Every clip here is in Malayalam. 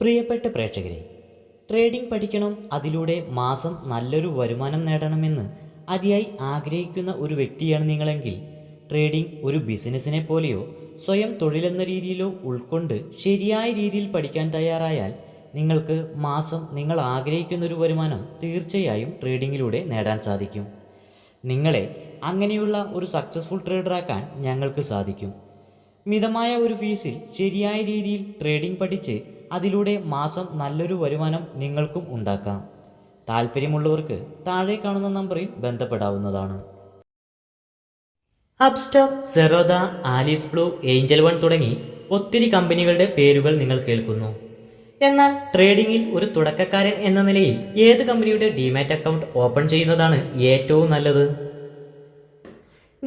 പ്രിയപ്പെട്ട പ്രേക്ഷകരെ ട്രേഡിംഗ് പഠിക്കണം അതിലൂടെ മാസം നല്ലൊരു വരുമാനം നേടണമെന്ന് അതിയായി ആഗ്രഹിക്കുന്ന ഒരു വ്യക്തിയാണ് നിങ്ങളെങ്കിൽ ട്രേഡിംഗ് ഒരു ബിസിനസ്സിനെ പോലെയോ സ്വയം തൊഴിലെന്ന രീതിയിലോ ഉൾക്കൊണ്ട് ശരിയായ രീതിയിൽ പഠിക്കാൻ തയ്യാറായാൽ നിങ്ങൾക്ക് മാസം നിങ്ങൾ ആഗ്രഹിക്കുന്ന ഒരു വരുമാനം തീർച്ചയായും ട്രേഡിങ്ങിലൂടെ നേടാൻ സാധിക്കും. നിങ്ങളെ അങ്ങനെയുള്ള ഒരു സക്സസ്ഫുൾ ട്രേഡറാക്കാൻ ഞങ്ങൾക്ക് സാധിക്കും. മിതമായ ഒരു ഫീസിൽ ശരിയായ രീതിയിൽ ട്രേഡിംഗ് പഠിച്ച് അതിലൂടെ മാസം നല്ലൊരു വരുമാനം നിങ്ങൾക്കും ഉണ്ടാക്കാം. താല്പര്യമുള്ളവർക്ക് താഴെ കാണുന്ന നമ്പറിൽ ബന്ധപ്പെടാവുന്നതാണ്. Upstox Zerodha Alice Blue Angel One തുടങ്ങി ഒത്തിരി കമ്പനികളുടെ പേരുകൾ നിങ്ങൾ കേൾക്കുന്നു. എന്നാൽ ട്രേഡിംഗിൽ ഒരു തുടക്കക്കാരൻ എന്ന നിലയിൽ ഏത് കമ്പനിയുടെ ഡിമാറ്റ് അക്കൗണ്ട് ഓപ്പൺ ചെയ്യുന്നതാണ് ഏറ്റവും നല്ലത്?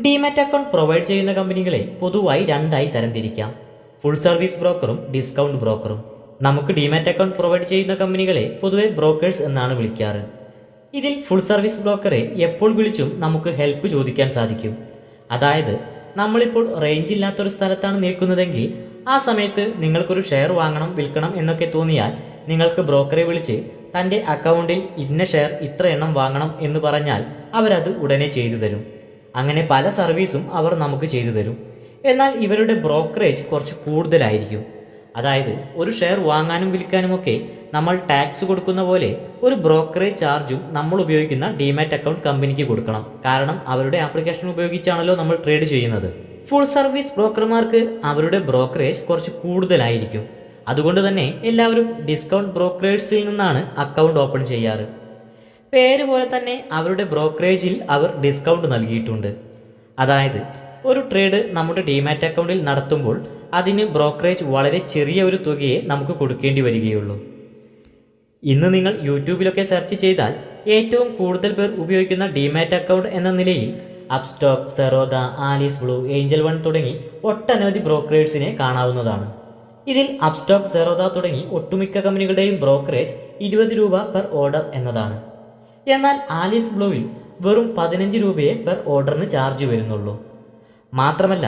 ഡിമാറ്റ് അക്കൗണ്ട് പ്രൊവൈഡ് ചെയ്യുന്ന കമ്പനികളെ പൊതുവായി രണ്ടായി തരംതിരിക്കാം. ഫുൾ സർവീസ് ബ്രോക്കറും ഡിസ്കൗണ്ട് ബ്രോക്കറും നമുക്ക് ഡിമാറ്റ് അക്കൗണ്ട് പ്രൊവൈഡ് ചെയ്യുന്ന കമ്പനികളെ പൊതുവെ ബ്രോക്കേഴ്സ് എന്നാണ് വിളിക്കാറ്. ഇതിൽ ഫുൾ സർവീസ് ബ്രോക്കറെ എപ്പോൾ വിളിച്ചും നമുക്ക് ഹെൽപ്പ് ചോദിക്കാൻ സാധിക്കും. അതായത് നമ്മളിപ്പോൾ റേഞ്ച് ഇല്ലാത്തൊരു സ്ഥലത്താണ് നിൽക്കുന്നതെങ്കിൽ ആ സമയത്ത് നിങ്ങൾക്കൊരു ഷെയർ വാങ്ങണം വിൽക്കണം എന്നൊക്കെ തോന്നിയാൽ നിങ്ങൾക്ക് ബ്രോക്കറെ വിളിച്ച് തന്റെ അക്കൗണ്ടിൽ ഇന്ന ഷെയർ ഇത്ര എണ്ണം വാങ്ങണം എന്ന് പറഞ്ഞാൽ അവരത് ഉടനെ ചെയ്തു തരും. അങ്ങനെ പല സർവീസും അവർ നമുക്ക് ചെയ്തു തരും. എന്നാൽ ഇവരുടെ ബ്രോക്കറേജ് കുറച്ച് കൂടുതലായിരിക്കും. അതായത് ഒരു ഷെയർ വാങ്ങാനും വിൽക്കാനുമൊക്കെ നമ്മൾ ടാക്സ് കൊടുക്കുന്ന പോലെ ഒരു ബ്രോക്കറേജ് ചാർജും നമ്മൾ ഉപയോഗിക്കുന്ന ഡിമാറ്റ് അക്കൗണ്ട് കമ്പനിക്ക് കൊടുക്കണം. കാരണം അവരുടെ ആപ്ലിക്കേഷൻ ഉപയോഗിച്ചാണല്ലോ നമ്മൾ ട്രേഡ് ചെയ്യുന്നത്. ഫുൾ സർവീസ് ബ്രോക്കർമാർക്ക് അവരുടെ ബ്രോക്കറേജ് കുറച്ച് കൂടുതലായിരിക്കും. അതുകൊണ്ട് തന്നെ എല്ലാവരും ഡിസ്കൗണ്ട് ബ്രോക്കറേഴ്സിൽ നിന്നാണ് അക്കൗണ്ട് ഓപ്പൺ ചെയ്യാറ്. പേര് പോലെ തന്നെ അവരുടെ ബ്രോക്കറേജിൽ അവർ ഡിസ്കൗണ്ട് നൽകിയിട്ടുണ്ട്. അതായത് ഒരു ട്രേഡ് നമ്മുടെ ഡിമാറ്റ് അക്കൗണ്ടിൽ നടത്തുമ്പോൾ അതിന് ബ്രോക്കറേജ് വളരെ ചെറിയ ഒരു തുകയെ നമുക്ക് കൊടുക്കേണ്ടി വരികയുള്ളൂ. ഇന്ന് നിങ്ങൾ യൂട്യൂബിലൊക്കെ സെർച്ച് ചെയ്താൽ ഏറ്റവും കൂടുതൽ പേർ ഉപയോഗിക്കുന്ന ഡിമാറ്റ് അക്കൗണ്ട് എന്ന നിലയിൽ Upstox Zerodha Alice Blue Angel One തുടങ്ങി ഒട്ടനവധി ബ്രോക്കറേഴ്സിനെ കാണാവുന്നതാണ്. ഇതിൽ അപ്സ്റ്റോക്ക് സെറോദ തുടങ്ങി ഒട്ടുമിക്ക കമ്പനികളുടെയും ബ്രോക്കറേജ് ഇരുപത് രൂപ പെർ ഓർഡർ എന്നതാണ്. എന്നാൽ ആലീസ് ബ്ലൂവിൽ വെറും പതിനഞ്ച് രൂപയെ പെർ ഓർഡറിന് ചാർജ് വരുന്നുള്ളൂ. മാത്രമല്ല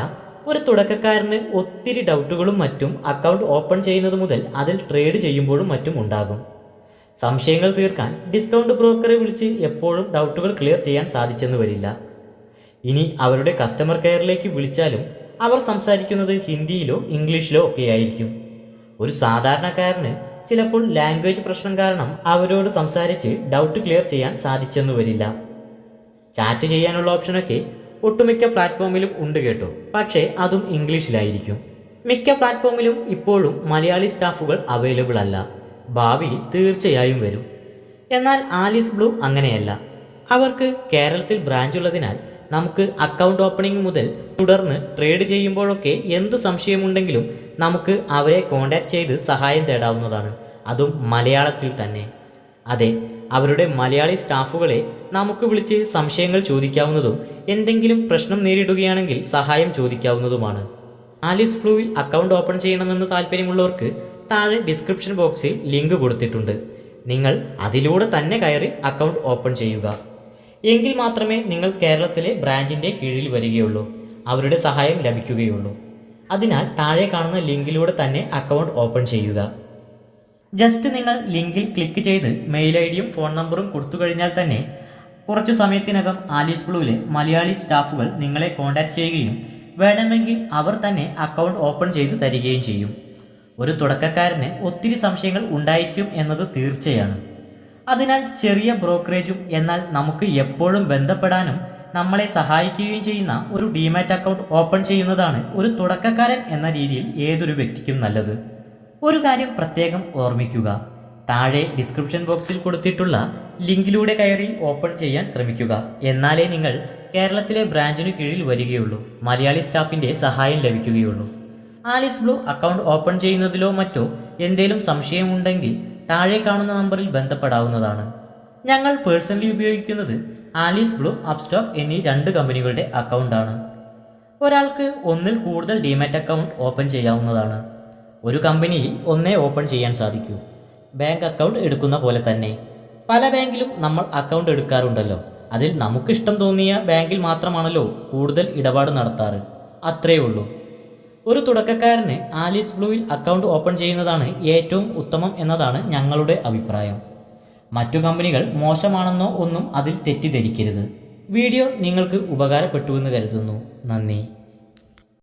ഒരു തുടക്കക്കാരന് ഒത്തിരി ഡൗട്ടുകളും മറ്റും അക്കൗണ്ട് ഓപ്പൺ ചെയ്യുന്നത് മുതൽ അതിൽ ട്രേഡ് ചെയ്യുമ്പോഴും മറ്റും ഉണ്ടാകും. സംശയങ്ങൾ തീർക്കാൻ ഡിസ്കൗണ്ട് ബ്രോക്കറെ വിളിച്ച് എപ്പോഴും ഡൗട്ടുകൾ ക്ലിയർ ചെയ്യാൻ സാധിച്ചെന്ന് വരില്ല. ഇനി അവരുടെ കസ്റ്റമർ കെയറിലേക്ക് വിളിച്ചാലും അവർ സംസാരിക്കുന്നത് ഹിന്ദിയിലോ ഇംഗ്ലീഷിലോ ഒക്കെ ആയിരിക്കും. ഒരു സാധാരണക്കാരന് ചിലപ്പോൾ ലാംഗ്വേജ് പ്രശ്നം കാരണം അവരോട് സംസാരിച്ച് ഡൗട്ട് ക്ലിയർ ചെയ്യാൻ സാധിച്ചെന്ന് വരില്ല. ചാറ്റ് ചെയ്യാനുള്ള ഓപ്ഷനൊക്കെ ഒട്ടുമിക്ക പ്ലാറ്റ്ഫോമിലും ഉണ്ട് കേട്ടോ. പക്ഷേ അതും ഇംഗ്ലീഷിലായിരിക്കും. മിക്ക പ്ലാറ്റ്ഫോമിലും ഇപ്പോഴും മലയാളി സ്റ്റാഫുകൾ അവൈലബിൾ അല്ല. ഭാവിയിൽ തീർച്ചയായും വരും. എന്നാൽ ആലീസ് ബ്ലൂ അങ്ങനെയല്ല. അവർക്ക് കേരളത്തിൽ ബ്രാഞ്ച് ഉള്ളതിനാൽ നമുക്ക് അക്കൗണ്ട് ഓപ്പണിംഗ് മുതൽ തുടർന്ന് ട്രേഡ് ചെയ്യുമ്പോഴൊക്കെ എന്ത് സംശയമുണ്ടെങ്കിലും നമുക്ക് അവരെ കോൺടാക്ട് ചെയ്ത് സഹായം തേടാവുന്നതാണ്. അതും മലയാളത്തിൽ തന്നെ. അതെ അവരുടെ മലയാളി സ്റ്റാഫുകളെ നമുക്ക് വിളിച്ച് സംശയങ്ങൾ ചോദിക്കാവുന്നതും എന്തെങ്കിലും പ്രശ്നം നേരിടുകയാണെങ്കിൽ സഹായം ചോദിക്കാവുന്നതുമാണ്. ആലിസ് ഫ്ലൂവിൽ അക്കൗണ്ട് ഓപ്പൺ ചെയ്യണമെന്ന് താല്പര്യമുള്ളവർക്ക് താഴെ ഡിസ്ക്രിപ്ഷൻ ബോക്സിൽ ലിങ്ക് കൊടുത്തിട്ടുണ്ട്. നിങ്ങൾ അതിലൂടെ തന്നെ കയറി അക്കൗണ്ട് ഓപ്പൺ ചെയ്യുക. എങ്കിൽ മാത്രമേ നിങ്ങൾ കേരളത്തിലെ ബ്രാഞ്ചിന്റെ കീഴിൽ വരികയുള്ളൂ. അവരുടെ സഹായം ലഭിക്കുകയുള്ളൂ. അതിനാൽ താഴെ കാണുന്ന ലിങ്കിലൂടെ തന്നെ അക്കൗണ്ട് ഓപ്പൺ ചെയ്യുക. ജസ്റ്റ് നിങ്ങൾ ലിങ്കിൽ ക്ലിക്ക് ചെയ്ത് മെയിൽ ഐ ഡിയും ഫോൺ നമ്പറും കൊടുത്തു കഴിഞ്ഞാൽ തന്നെ കുറച്ചു സമയത്തിനകം ആലീസ് ബ്ലൂവിലെ മലയാളി സ്റ്റാഫുകൾ നിങ്ങളെ കോൺടാക്ട് ചെയ്യുകയും വേണമെങ്കിൽ അവർ തന്നെ അക്കൗണ്ട് ഓപ്പൺ ചെയ്ത് തരികയും ചെയ്യും. ഒരു തുടക്കക്കാരന് ഒത്തിരി സംശയങ്ങൾ ഉണ്ടായിരിക്കും എന്നത് തീർച്ചയാണ്. അതിനാൽ ചെറിയ ബ്രോക്കറേജും എന്നാൽ നമുക്ക് എപ്പോഴും ബന്ധപ്പെടാനും നമ്മളെ സഹായിക്കുകയും ചെയ്യുന്ന ഒരു ഡിമാറ്റ് അക്കൗണ്ട് ഓപ്പൺ ചെയ്യുന്നതാണ് ഒരു തുടക്കക്കാരൻ എന്ന രീതിയിൽ ഏതൊരു വ്യക്തിക്കും നല്ലത്. ഒരു കാര്യം പ്രത്യേകം ഓർമ്മിക്കുക. താഴെ ഡിസ്ക്രിപ്ഷൻ ബോക്സിൽ കൊടുത്തിട്ടുള്ള ലിങ്കിലൂടെ കയറി ഓപ്പൺ ചെയ്യാൻ ശ്രമിക്കുക. എന്നാലേ നിങ്ങൾ കേരളത്തിലെ ബ്രാഞ്ചിനു കീഴിൽ വരികയുള്ളൂ. മലയാളി സ്റ്റാഫിന്റെ സഹായം ലഭിക്കുകയുള്ളൂ. ആലിസ് ബ്ലൂ അക്കൗണ്ട് ഓപ്പൺ ചെയ്യുന്നതിലോ മറ്റോ എന്തെങ്കിലും സംശയമുണ്ടെങ്കിൽ താഴെ കാണുന്ന നമ്പറിൽ ബന്ധപ്പെടാവുന്നതാണ്. ഞങ്ങൾ പേഴ്സണലി ഉപയോഗിക്കുന്നത് ആലീസ് ബ്ലൂ അപ്സ്റ്റോക്ക് എന്നീ രണ്ട് കമ്പനികളുടെ അക്കൗണ്ടാണ്. ഒരാൾക്ക് ഒന്നിൽ കൂടുതൽ ഡിമാറ്റ് അക്കൗണ്ട് ഓപ്പൺ ചെയ്യാവുന്നതാണ്. ഒരു കമ്പനിയിൽ ഒന്നേ ഓപ്പൺ ചെയ്യാൻ സാധിക്കൂ. ബാങ്ക് അക്കൗണ്ട് എടുക്കുന്ന പോലെ തന്നെ. പല ബാങ്കിലും നമ്മൾ അക്കൗണ്ട് എടുക്കാറുണ്ടല്ലോ. അതിൽ നമുക്കിഷ്ടം തോന്നിയ ബാങ്കിൽ മാത്രമാണല്ലോ കൂടുതൽ ഇടപാട് നടത്താറ്. അത്രയേ ഉള്ളൂ. ഒരു തുടക്കക്കാരന് ആലീസ് ബ്ലൂവിൽ അക്കൗണ്ട് ഓപ്പൺ ചെയ്യുന്നതാണ് ഏറ്റവും ഉത്തമം എന്നതാണ് ഞങ്ങളുടെ അഭിപ്രായം. മറ്റു കമ്പനികൾ മോശമാണെന്നോ ഒന്നും അതിൽ തെറ്റിദ്ധരിക്കരുത്. വീഡിയോ നിങ്ങൾക്ക് ഉപകാരപ്പെട്ടുവെന്ന് കരുതുന്നു. നന്ദി.